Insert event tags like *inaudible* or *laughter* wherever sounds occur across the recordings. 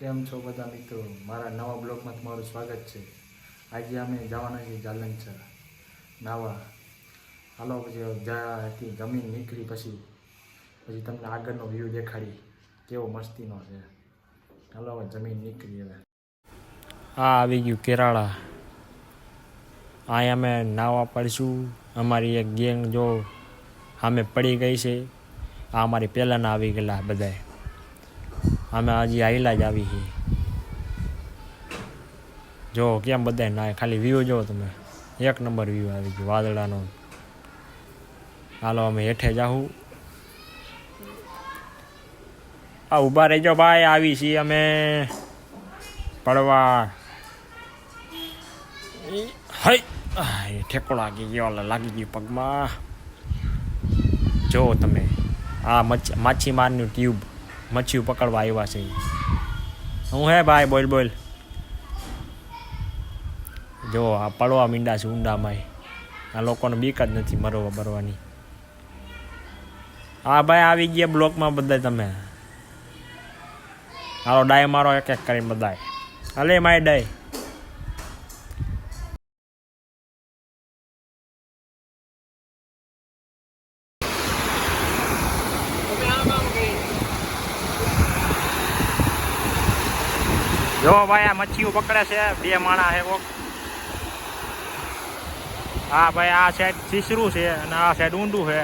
કેમ છો બધા મિત્રો? મારા નવા બ્લોગમાં તમારું સ્વાગત છે. આજે અમે જવાના છીએ જાલંસર નાવા. હાલો, પછી જ્યાંથી જમીન નીકળી પછી પછી તમને આગળનો વ્યૂ દેખાડી કેવો મસ્તીનો છે. હાલો જમીન નીકળી હવે. આ આવી ગયું કેરાળા. અહીં અમે નાવા પડશું. અમારી એક ગેંગ જો સામે પડી ગઈ છે. આ અમારી પહેલાંના આવી ગયેલા બધાય. અમે હજી આવેલા જ આવી છીએ. જો, કેમ બધાય ના, ખાલી વ્યૂ જો તમે. એક નંબર વ્યૂ આવી ગયો, વાદળાનો. હાલો, અમે હેઠે જાહું. આ ઊભા રહેજો ભાઈ, આવી છીએ અમે. પડવા. હઈ ઠેકો લાગી ગયો લાગી ગયું પગમાં. જો તમે, આ માછીમારનું ટ્યુબ મચ્છીઓ પકડવા આવ્યા છે. હું હે ભાઈ, બોલ બોલ. જો, આ પડવા મીંડા છે ઊંડામાં આ લોકોને બીક જ નથી મરવા મરવાની. હા ભાઈ, આવી ગયા બ્લોકમાં બધા તમે. હાલો, ડાય મારો એક એક કરીને બધાય. હાલે, માય ડાય જો ભાઈ આ મચ્છીઓ પકડે છે. બે માણા છે કોક હા ભાઈ આ સાઈડ સીસરું છે અને આ સાઈડ ઊંડું છે.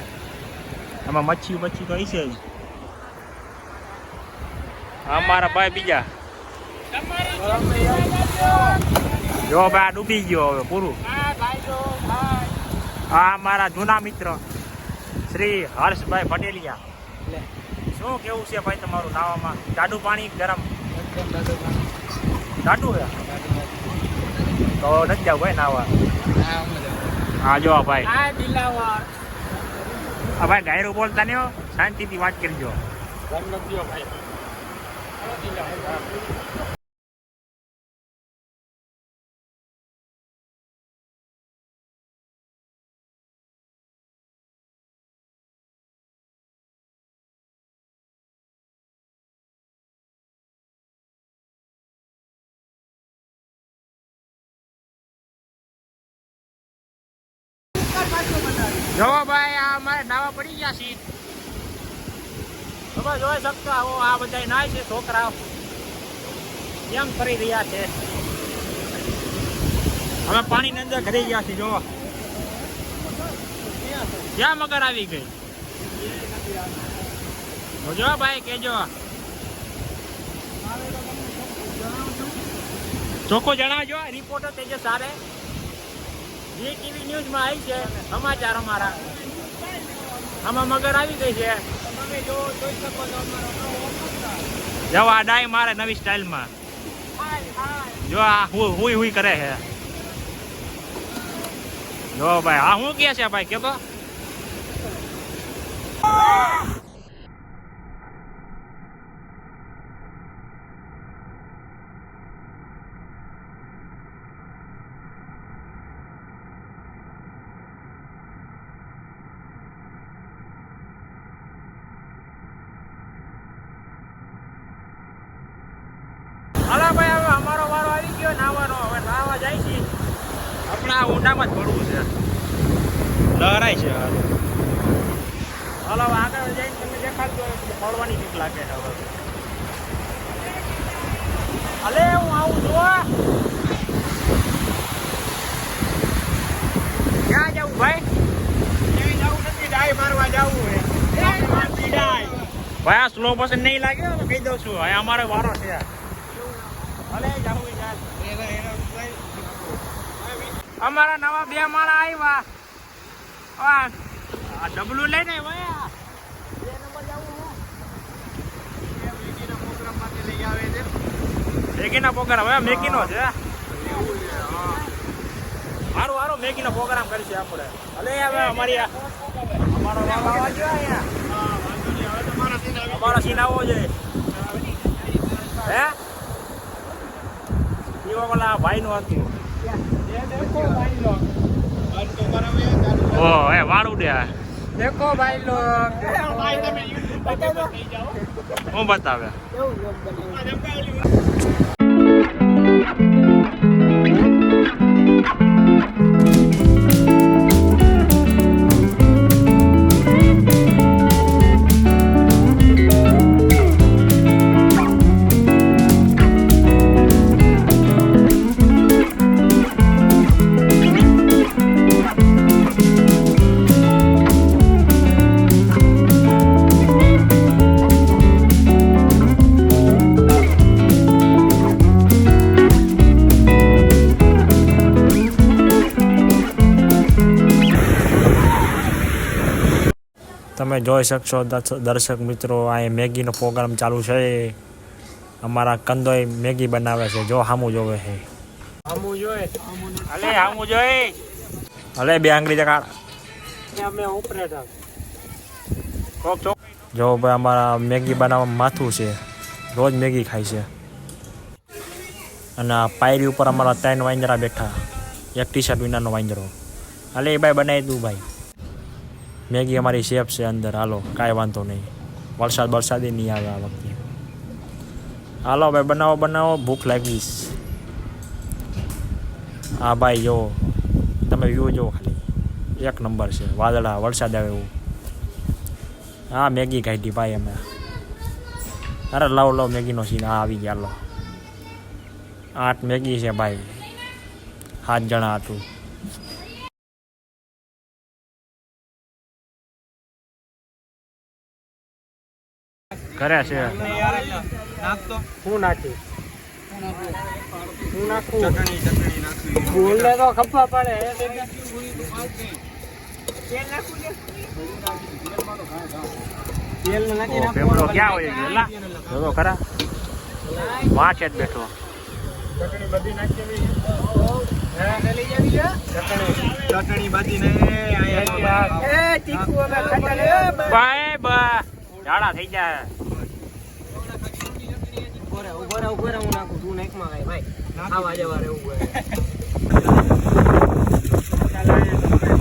એમાં મચ્છી મચ્છી તો છે જ. અમારા મારા ભાઈ બીજા. જો ભાઈ ડૂબી ગયો હવે પૂરું. હા મારા જૂના મિત્ર શ્રી હર્ષભાઈ પટેલિયા. શું કેવું છે ભાઈ તમારું નાવામાં જાડું પાણી ગરમ? જાડું છે. તો નથી જાવ ભાઈ નાવા. હા જો ભાઈ. હા ભાઈ ગાયરું બોલતા હો શાંતિથી વાત કરજો. જો ભાઈ આ મારે નાવા પડી ગયા છે તમે જોઈ શકતા હો, આ બધા નાય છે છોકરા કેમ ફરી રહ્યા છે? હવે પાણીની અંદર ઘરે ગયા છે જો ક્યાં મગર આવી ગઈ? જો ભાઈ, કેજો. ચોખ્ખો જણાવજો રિપોર્ટર તેજસ સારે જે ટીવી ન્યૂઝમાં આવી છે. સમાચાર અમારા. આમાં મગર આવી ગઈ છે. જો આ ડાય મારે નવી સ્ટાઇલમાં. જો આ હું હુઈ હુઈ કરે છે. જો ભાઈ, આ શું કે છે ભાઈ કેતો હાલો ભાઈ હવે અમારો વારો આવી ગયો નાવાનો હવે નાવા જાય છે આપણે ઊંડામાં જ પડવું છે. લહેરાય છે હાલો. આગળ જઈને તમને દેખાડજો પડવાની બીક લાગે છે હવે. અલે હું આવું જો ક્યાં જવું ભાઈ? ભાઈ આ સ્લો પસંદ નહીં લાગે? હું કહી દઉં છું હવે અમારો વારો છે. ભલે જાવું ચાલ અમારા નવા બે માળા આવ્યા આ ડબલું લઈને આવ્યા બે નંબર જાવું મેગીના પ્રોગ્રામ હવે મેગીનો છે. હારું સારું મેગીનો પ્રોગ્રામ કરીશું આપણે. ભલે હવે અમારી અમારો આવવા જોઈએ અહીંયા. અમારો સીન આવવો જોઈએ. હે? એવા પેલા ભાઈ નું હતું. ઓ એ વાળું દે દેખો ભાઈ લોગ હું બતાવે? કેવું તમે જોઈ શકશો દર્શક મિત્રો આ મેગીનો પ્રોગ્રામ ચાલુ છે. અમારા કંદોય મેગી બનાવે છે. જો હામું જોવે છે. જોઈ. અલે હામું જોઈ. અલે બે આંગળી જકા અમે ઓપરેટર જો ભાઈ અમારા મેગી બનાવવામાં માથું છે. રોજ મેગી ખાય છે. અને આ પાયરી ઉપર અમારા ત્રણ વાંદરા બેઠા. એક ટી શર્ટ વિનાનો વાંદરો. હાલે એ ભાઈ બનાવી દઉં ભાઈ. મેગી અમારી શેફ છે અંદર. હાલો, કાંઈ વાંધો નહીં. વરસાદ વરસાદી નહીં આવે આ વખતે. હાલો ભાઈ બનાવો બનાવો. ભૂખ લાગીશ. હા ભાઈ જો, તમે વ્યૂ જુઓ ખાલી. એક નંબર છે. વાદળા, વરસાદ આવે એવું. હા મેગી ખાધી ભાઈ અમે. અરે, લાવ લાવ, મેગીનો સીન હા આવી ગયા લો આઠ મેગી છે ભાઈ. સાત જણા હતું. કરે છે. હું નાખી? હું નાખું? બોલને તો ખપવા પડે. તેલ નાખી ક્યાં હોય એલા? જો ખરા. વાં જ બેઠો. ચટણી બધી બા ઝાડા થઈ જાય. ઊભો હું નાખું તું નાખમાં ભાઈ. આવા જવા રહેવું હોય. *laughs*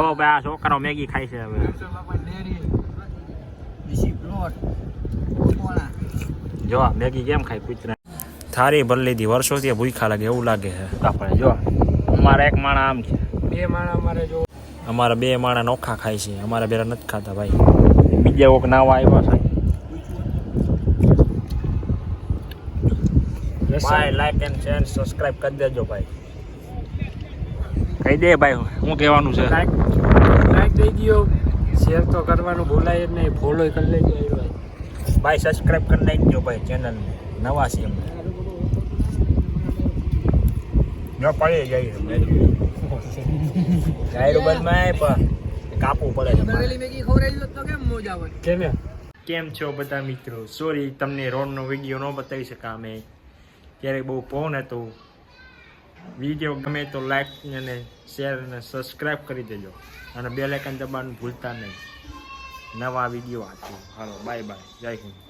જો ભાઈ આ છોકરો મેગી ખાય છે હવે જો મેગી કેમ ખાય કૂતરા થારી ભરી લીધી વર્ષોથી ભૂખા લાગે એવું લાગે છે આપણે જો અમારા એક માણા આમ છે બે માણા અમારે જો અમારા બે માણા નોખા ખાય છે અમારા બેરા નથી ખાતા ભાઈ બીજા કોક નાવા આવ્યા છે ભાઈ લાઈક એન્ડ શેર સબસ્ક્રાઇબ કરી દેજો ભાઈ કહી દે ભાઈ શું કહેવાનું છે. લાઈક દઈ ગયો. શેર તો કરવાનું ભૂલાય જ નહીં. ફોલો કરી લેજો ભાઈ. ભાઈ સબસ્ક્રાઇબ કરી નાખજો ભાઈ ચેનલ નવા છે એમ પડે પડી જાય ગાયરું બંધમાં પણ કાપવું પડે કેમ છો બધા મિત્રો? સોરી તમને રોડનો વીડિયો ન બતાવી શકા અમે. ત્યારે બહુ ફોન હતું. વીડિયો ગમે તો લાઈક અને શેર અને સબસ્ક્રાઈબ કરી દેજો. અને બે લાઇકન દબાવવાનું ભૂલતા નહીં. નવા વીડિયો આથી. હાલો બાય બાય જય હિન્દ.